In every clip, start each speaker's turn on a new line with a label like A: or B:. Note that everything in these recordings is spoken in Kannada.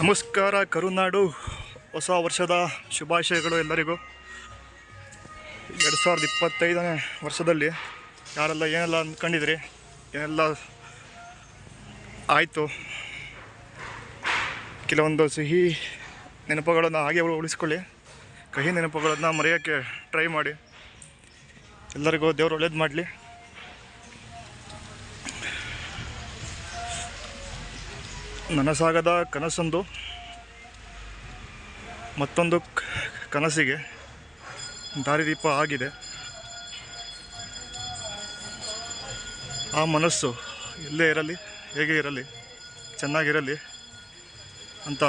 A: ನಮಸ್ಕಾರ, ಕರುನಾಡು. ಹೊಸ ವರ್ಷದ ಶುಭಾಶಯಗಳು ಎಲ್ಲರಿಗೂ. ಎರಡು ಸಾವಿರದ ಇಪ್ಪತ್ತೈದನೇ ವರ್ಷದಲ್ಲಿ ಯಾರೆಲ್ಲ ಏನೆಲ್ಲ ಅಂದ್ಕೊಂಡಿದ್ರಿ ಏನೆಲ್ಲ ಆಯಿತು, ಕೆಲವೊಂದು ಸಿಹಿ ನೆನಪುಗಳನ್ನು ಹಾಗೆ ಉಳಿಸ್ಕೊಳ್ಳಿ. ಕಹಿ ನೆನಪುಗಳನ್ನು ಮರೆಯೋಕ್ಕೆ ಟ್ರೈ ಮಾಡಿ. ಎಲ್ಲರಿಗೂ ದೇವರು ಒಳ್ಳೇದು ಮಾಡಲಿ. ನನಸಾಗದ ಕನಸೊಂದು, ಮತ್ತೊಂದು ಕನಸಿಗೆ ದಾರಿದೀಪ ಆಗಿದೆ. ಆ ಮನಸ್ಸು ಎಲ್ಲೇ ಇರಲಿ, ಹೇಗೆ ಇರಲಿ, ಚೆನ್ನಾಗಿರಲಿ ಅಂತ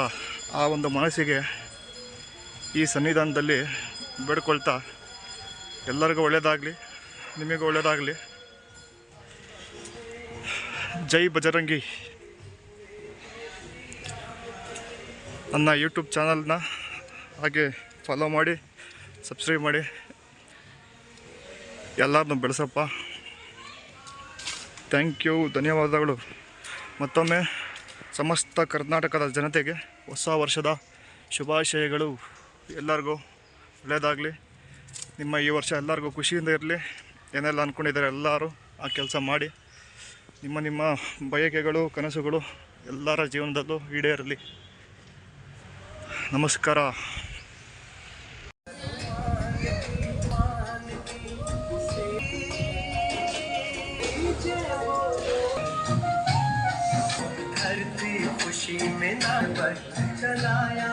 A: ಆ ಒಂದು ಮನಸ್ಸಿಗೆ ಈ ಸನ್ನಿಧಾನದಲ್ಲಿ ಬೇಡ್ಕೊಳ್ತಾ ಎಲ್ಲರಿಗೂ ಒಳ್ಳೆಯದಾಗಲಿ, ನಿಮಗೂ ಒಳ್ಳೆಯದಾಗಲಿ. ಜೈ ಬಜರಂಗಿ. ನನ್ನ ಯೂಟ್ಯೂಬ್ ಚಾನಲ್ನ ಹಾಗೆ ಫಾಲೋ ಮಾಡಿ ಸಬ್ಸ್ಕ್ರೈಬ್ ಮಾಡಿ. ಎಲ್ಲರನ್ನು ಬೆಳೆಸಪ್ಪ. ಥ್ಯಾಂಕ್ ಯು ಧನ್ಯವಾದಗಳು. ಮತ್ತೊಮ್ಮೆ ಸಮಸ್ತ ಕರ್ನಾಟಕದ ಜನತೆಗೆ ಹೊಸ ವರ್ಷದ ಶುಭಾಶಯಗಳು. ಎಲ್ಲರಿಗೂ ಒಳ್ಳೆಯದಾಗಲಿ ನಿಮ್ಮ ಈ ವರ್ಷ ಎಲ್ಲರಿಗೂ ಖುಷಿಯಿಂದ ಇರಲಿ. ಏನೆಲ್ಲ ಅಂದ್ಕೊಂಡಿದ್ದಾರೆ ಎಲ್ಲರೂ ಆ ಕೆಲಸ ಮಾಡಿ. ನಿಮ್ಮ ನಿಮ್ಮ ಬಯಕೆಗಳು, ಕನಸುಗಳು ಎಲ್ಲರ ಜೀವನದಲ್ಲೂ ಈಡೇರಲಿ. ನಮಸ್ಕಾರ
B: धरती खुशी में ना बच चलाया